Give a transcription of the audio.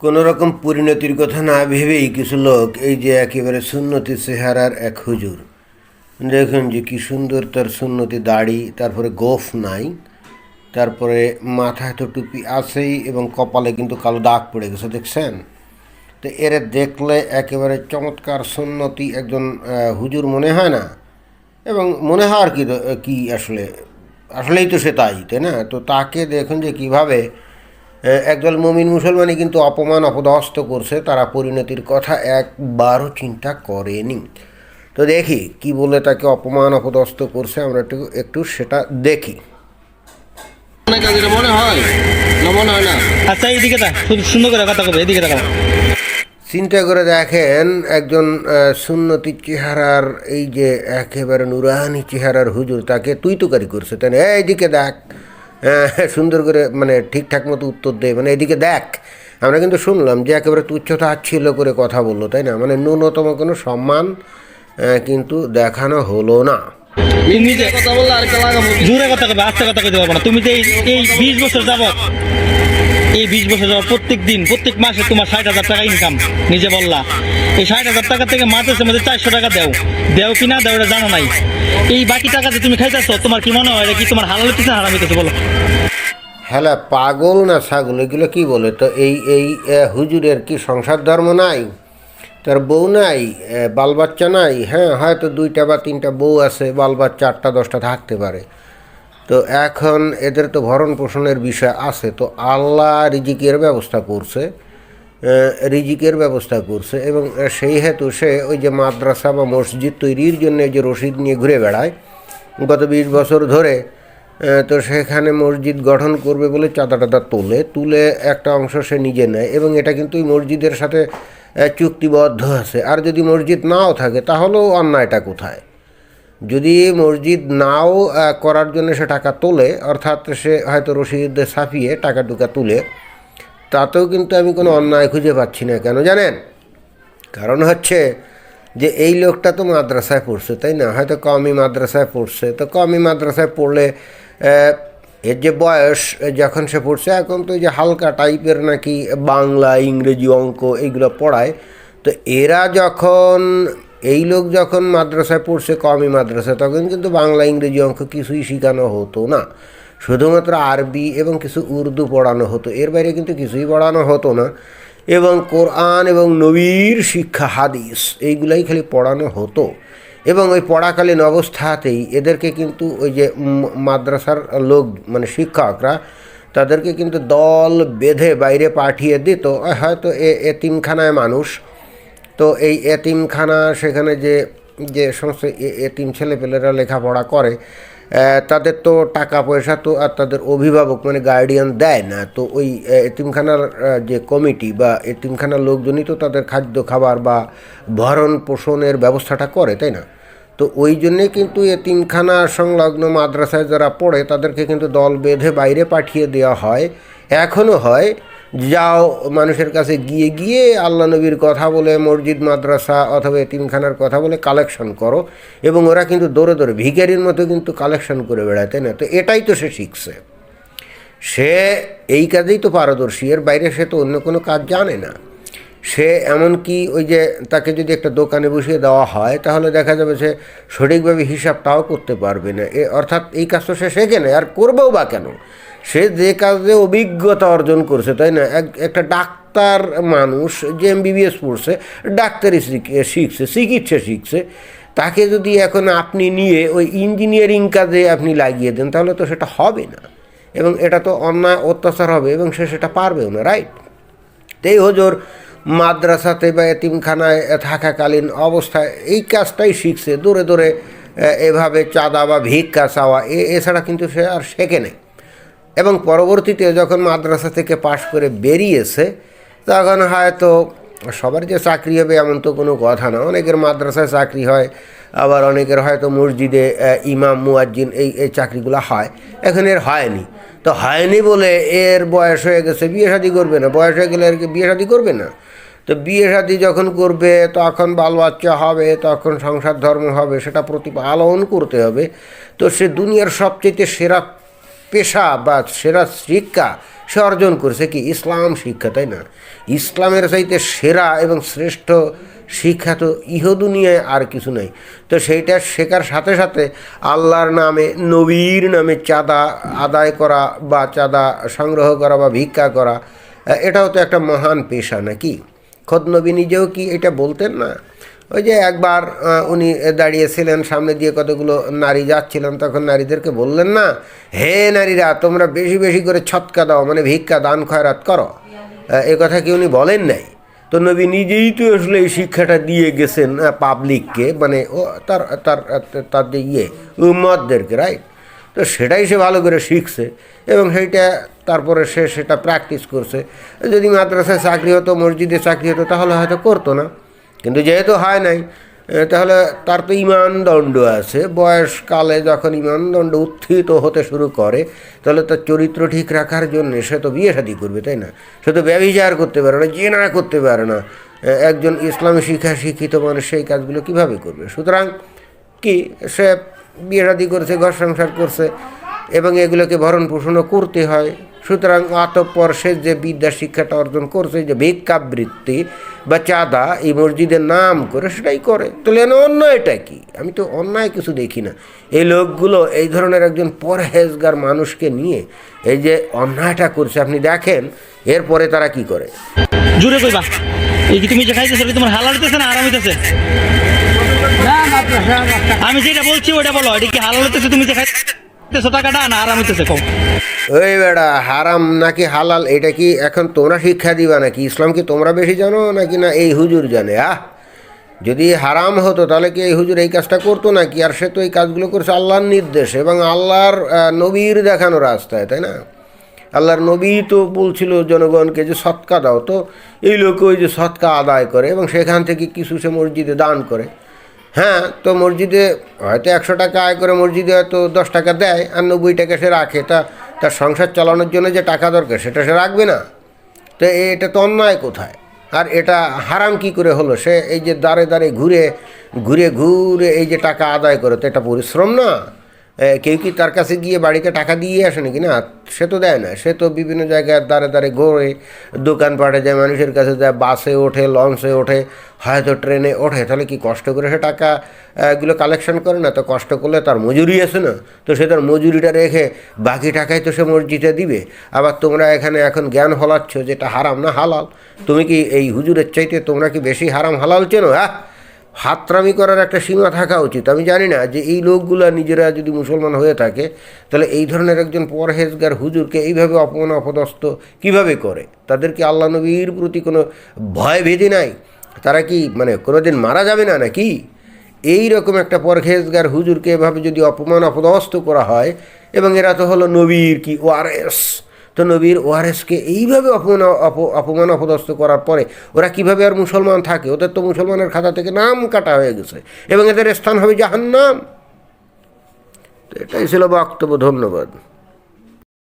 কোনো রকম পরিণতির কথা না ভেবেই কিছু লোক এই যে একেবারে সুন্নতি চেহারার এক হুজুর। দেখুন যে কি সুন্দর তার সুন্নতি দাড়ি, তারপরে গোফ নাই, তারপরে মাথায় তো টুপি আছেই এবং কপালে কিন্তু কালো দাগ পড়ে গেছে, দেখছেন? তো এর দেখলে একেবারে চমৎকার সুন্নতি একজন হুজুর মনে হয় না? এবং মনে হয় আর কি কি আসলে, আসলেই তো সে তাই তাই না? তো তাকে দেখুন যে কীভাবে একদল মমিন মুসলমানই কিন্তু অপমান অপদস্থ করছে তারা পরিণতির কথা একবারও চিন্তা করেনি। তো দেখি কি বলে তাকে অপমান অপদস্থ করছে আমরা একটু একটু সেটা দেখি। আচ্ছা এইদিকে সুন্দর করে কথা কবে এদিকে তাকাও চিন্তা করে দেখেন একজন সুন্নতি চেহারার এই যে একেবারে নুরানি চেহারার হুজুর তাকে তুই তুকারি করছে। তাই এইদিকে দেখ সুন্দর করে মানে ঠিকঠাক মতো উত্তর দেয়। মানে এদিকে দেখ, আমরা কিন্তু শুনলাম যে একেবারে তুচ্ছতা আচ্ছিল করে কথা বলল, তাই না? মানে ন্যূনতম কোনো সম্মান কিন্তু দেখানো হলো না। তুমি কথা আর কথা কথা তুমি এই বিশ বছর যাবত এই বিশ বছর যাবত প্রত্যেক দিন, প্রত্যেক মাসে তোমার ষাট হাজার টাকা ইনকাম নিজে বললা। এই ষাট হাজার টাকা থেকে মাসের মধ্যে চারশো টাকা দেও। দেও কি না দেও জানো নাই। এই বাকি টাকা যে তুমি খাইতেছো, তোমার কি মনে হয় কি তোমার হালাল হইতেছে হারাম হইতেছে, বলো। হ্যাঁ পাগল না ছাগল? এগুলো কি বলে? তো এই এই হুজুরের কি সংসার ধর্ম নাই? তার বউ নাই? বাল বাচ্চা নাই? হ্যাঁ হয়তো দুইটা বা তিনটা বউ আছে, বাল বাচ্চা আটটা, দশটা থাকতে পারে। তো এখন এদের তো ভরণ পোষণের বিষয় আছে, তো আল্লাহ রিজিকের ব্যবস্থা করছে রিজিকের ব্যবস্থা করছে এবং সেই হেতু সে ওই যে মাদ্রাসা বা মসজিদ তৈরির জন্য যে রশিদ নিয়ে ঘুরে বেড়ায়, গত বিশ বছর ধরে তো সেখানে মসজিদ গঠন করবে বলে চাঁদা টাদা তোলে, তুলে একটা অংশ সে নিজে নেয় এবং এটা কিন্তু ওই মসজিদের সাথে চুক্তিবদ্ধ আছে। আর যদি মসজিদ নাও থাকে তাহলেও অন্যায়টা কোথায়? যদি মসজিদ নাও করার জন্য সে টাকা তোলে, অর্থাৎ সে হয়তো রসিদ ছাপিয়ে টাকা টুকা তুলে, তাতেও কিন্তু আমি কোনো অন্যায় খুঁজে পাচ্ছি না। কেন জানেন? কারণ হচ্ছে যে এই লোকটা তো মাদ্রাসায় পড়ছে, তাই না? হয়তো কমই মাদ্রাসায় পড়ছে। তো কমই মাদ্রাসায় পড়লে এর যে বয়স, যখন সে পড়ছে, এখন তো যে হালকা টাইপের নাকি বাংলা, ইংরেজি অঙ্ক এইগুলো পড়ায়, তো এরা যখন এই লোক যখন মাদ্রাসায় পড়ছে, কমই মাদ্রাসা তখন কিন্তু বাংলা, ইংরেজি অঙ্ক কিছুই শেখানো হতো না। শুধুমাত্র আরবি এবং কিছু উর্দু পড়ানো হতো। এর বাইরে কিন্তু কিছুই পড়ানো হতো না। এবং কোরআন এবং নবীর শিক্ষা, হাদিস, এইগুলাই খালি পড়ানো হতো। এবং ওই পড়াকালীন অবস্থাতেই এদেরকে কিন্তু ওই যে মাদ্রাসার লোক মানে শিক্ষকরা, তাদেরকে কিন্তু দল বেঁধে বাইরে পাঠিয়ে দিত। হয়তো এ এতিমখানায় মানুষ তো এই এতিমখানা সেখানে যে যে সমস্ত এতিম ছেলেপেলেরা লেখাপড়া করে তাদের তো টাকা পয়সা তো আর তাদের অভিভাবক মানে গার্ডিয়ান দেয় না। তো ওই এতিমখানার যে কমিটি বা এতিমখানার লোকজনই তো তাদের খাদ্য, খাবার বা ভরণ পোষণের ব্যবস্থাটা করে, তাই না? তো ওই জন্যে কিন্তু এতিমখানা সংলগ্ন মাদ্রাসায় যারা পড়ে, তাদেরকে কিন্তু দল বেঁধে বাইরে পাঠিয়ে দেওয়া হয়। এখনও হয় যাও মানুষের কাছে গিয়ে গিয়ে আল্লাহ নবীর কথা বলে মসজিদ, মাদ্রাসা অথবা এতিমখানার কথা বলে কালেকশন করো এবং ওরা কিন্তু দৌড়ে দৌড়ে ভিখারির মতো কিন্তু কালেকশন করে বেড়াতে না? তো এটাই তো সে শিখছে। সে এই কাজেই তো পারদর্শী, এর বাইরে সে তো অন্য কোনো কাজ জানে না। সে এমনকি ওই যে তাকে যদি একটা দোকানে বসিয়ে দেওয়া হয়, তাহলে দেখা যাবে সে সঠিকভাবে হিসাবটাও করতে পারবে না। এ অর্থাৎ এই কাজ তো সে শেখে না, আর করবেও বা কেন? সে যে কাজে অভিজ্ঞতা অর্জন করছে, তাই না? এক, একটা ডাক্তার মানুষ যে এমবিবিএস পড়ছে, ডাক্তারি শিখ- শিখছে, চিকিৎসা শিখছে, তাকে যদি এখন আপনি নিয়ে ওই ইঞ্জিনিয়ারিং কাজে আপনি লাগিয়ে দেন, তাহলে তো সেটা হবে না। এবং এটা তো অন্যায় অত্যাচার হবে এবং সে সেটা পারবেও না, রাইট? তেই হজোর মাদ্রাসাতে বা এতিমখানায় থাকাকালীন অবস্থায় এই কাজটাই শিখছে, দূরে দূরে এভাবে চাঁদা বা ভিক্ষা চাওয়া এছাড়া কিন্তু সে আর শেখে নেই। এবং পরবর্তীতে যখন মাদ্রাসা থেকে পাশ করে বেরিয়েছে, তখন হয়তো সবার যে চাকরি হবে এমন তো কোনো কথা না। অনেকের মাদ্রাসায় চাকরি হয়, আবার অনেকের হয়তো মসজিদে ইমাম, মুয়াজ্জিন এই এই চাকরিগুলো হয়। এখন এর হয়নি। তো হয়নি বলে এর বয়স হয়ে গেছে, বিয়ে শাদি করবে না। বয়স হয়ে গেলে আর কি বিয়ে শাদি করবে না? তো বিয়ে শাদি যখন করবে, তখন বাল বাচ্চা হবে, তখন সংসার ধর্ম হবে, সেটা প্রতিপালন করতে হবে। তো সে দুনিয়ার সবচেয়ে সেরা পেশা বা সেরা শিক্ষা সে অর্জন করেছে কি? ইসলাম শিক্ষা, তাই না? ইসলামের চাইতে সেরা এবং শ্রেষ্ঠ শিক্ষা তো ইহ দুনিয়ায় আর কিছু নাই। তো সেইটা শেখার সাথে সাথে আল্লাহর নামে, নবীর নামে চাঁদা আদায় করা বা চাঁদা সংগ্রহ করা বা ভিক্ষা করা এটাও তো একটা মহান পেশা, নাকি? খোদ নবী নিজেও কি এটা বলতেন না? ওই যে একবার উনি দাঁড়িয়েছিলেন, সামনে দিয়ে কতগুলো নারী যাচ্ছিলেন, তখন নারীদেরকে বললেন, না, হে নারীরা, তোমরা বেশি বেশি করে ছটকা দাও মানে ভিক্ষা, দান, খয়রাত করো। এ কথা কি উনি বলেন নাই? তো নবী নিজেই তো আসলে এই শিক্ষাটা দিয়ে গেছেন পাবলিককে মানে ও তার তার তার যে ইয়ে উম্মদদেরকে রাইট তো সেটাই সে ভালো করে শিখছে এবং সেইটা তারপরে সে সেটা প্র্যাকটিস করছে। যদি মাদ্রাসায় চাকরি হতো, মসজিদে চাকরি হতো, তাহলে হয়তো করতো না। কিন্তু যেহেতু হয় নাই তাহলে তার তো ইমানদণ্ড আছে। বয়সকালে যখন ইমানদণ্ড উত্থিত হতে শুরু করে, তাহলে তার চরিত্র ঠিক রাখার জন্য সে তো বিয়ে শাদি করবে, তাই না? সে তো ব্যবিচার করতে পারে না, জেনা করতে পারে না। একজন ইসলামী শিক্ষা শিক্ষিত মানুষ সেই কাজগুলো কীভাবে করবে? সুতরাং কি, সে বিয়ে শাদি করছে, ঘর সংসার করছে এবং এগুলোকে ভরণ পোষণও করতে হয়। সুতরাং অতঃপর সে যে বিদ্যা শিক্ষাটা অর্জন করছে যে ভিক্ষাবৃত্তি বা চাঁদা এই মসজিদের নাম করে সেটাই করে। তাহলে এনে অন্যায়টা কি? আমি তো অন্যায় কিছু দেখি না। এই লোকগুলো এই ধরনের একজন পরহেজগার মানুষকে নিয়ে এই যে অন্যায়টা করছে আপনি দেখেন এরপরে তারা কি করে? জুড়ে কইবা এই কি তুমি যে খাইতেছো তোমার হালাল হইতেছে না আরাম হইতেছে? আমি যেটা বলছি ওটা বলো এটা কি হালাল হইতেছে তুমি যে খাইতেছো টাকাটা? না আরাম হইতেছে কম ওই বেড়া, হারাম নাকি হালাল, এটা কি এখন তোমরা শিক্ষা দিবা নাকি? ইসলাম কি তোমরা বেশি জানো নাকি না এই হুজুর জানে, আহ? যদি হারাম হতো, তাহলে কি এই হুজুর এই কাজটা করতো নাকি? আর সে তো এই কাজগুলো করছে আল্লাহর নির্দেশ এবং আল্লাহর নবীর দেখানো রাস্তায়, তাই না? আল্লাহর নবী তো বলছিল জনগণকে যে সৎকা দাও, তো এই লোক ওই যে সৎকা আদায় করে এবং সেখান থেকে কিছু সে মসজিদে দান করে। হ্যাঁ তো মসজিদে হয়তো একশো টাকা আয় করে মসজিদে হয়তো দশ টাকা দেয়, আর নব্বই টাকা সে রাখে। তা, তার সংসার চালানোর জন্য যে টাকা দরকার, সেটা সে রাখবে না। তো এটা তো অন্যায় কোথায়? আর এটা হারাম কি করে হলো? সে এই যে দাঁড়ে দাঁড়ে ঘুরে ঘুরে ঘুরে এই যে টাকা আদায় করে, তো এটা পরিশ্রম না? কেউ কি তার কাছে গিয়ে বাড়িতে টাকা দিয়ে আসে নাকি? না সে তো দেয় না। সে তো বিভিন্ন জায়গায় দাঁড়ে দাঁড়ে ঘোরে দোকানপাটে যায় মানুষের কাছে যায় বাসে ওঠে লঞ্চে ওঠে হয়তো ট্রেনে ওঠে। তাহলে কি কষ্ট করে সে টাকা আহ, গুলো কালেকশন করে না? তো কষ্ট করলে তার মজুরি আছে না? তো সে তার মজুরিটা রেখে বাকি টাকাই তো সে মসজিদে দিবে। আবার তোমরা এখানে এখন জ্ঞান হলাচ্ছ যেটা হারাম না হালাল। তুমি কি এই হুজুরের চাইতে তোমরা কি বেশি হারাম হালাল চেনো হ্যাঁ? হাতরামি করার একটা সীমা থাকা উচিত। আমি জানি না যে এই লোকগুলা নিজেরা যদি মুসলমান হয়ে থাকে, তাহলে এই ধরনের একজন পরহেজগার হুজুরকে এইভাবে অপমান, অপদস্থ কীভাবে করে? তাদের কি আল্লাহ নবীর প্রতি কোনো ভয় ভীতি নাই? তারা কি মানে কোনোদিন মারা যাবে না নাকি? এই রকম একটা পরহেজগার হুজুরকে এভাবে যদি অপমান, অপদস্থ করা হয়, এবং এরা তো হলো নবীর কি ওআরএস তো নবীর ওআরএসকে এইভাবে অপমান, অপ- অপমান অপদস্থ করার পরে ওরা কীভাবে আর মুসলমান থাকে? ওদের তো মুসলমানের খাতা থেকে নাম কাটা হয়ে গেছে। এবং এদের স্থান হবে জাহান্নাম। তো এটাই ছিল বক্তব্য, ধন্যবাদ।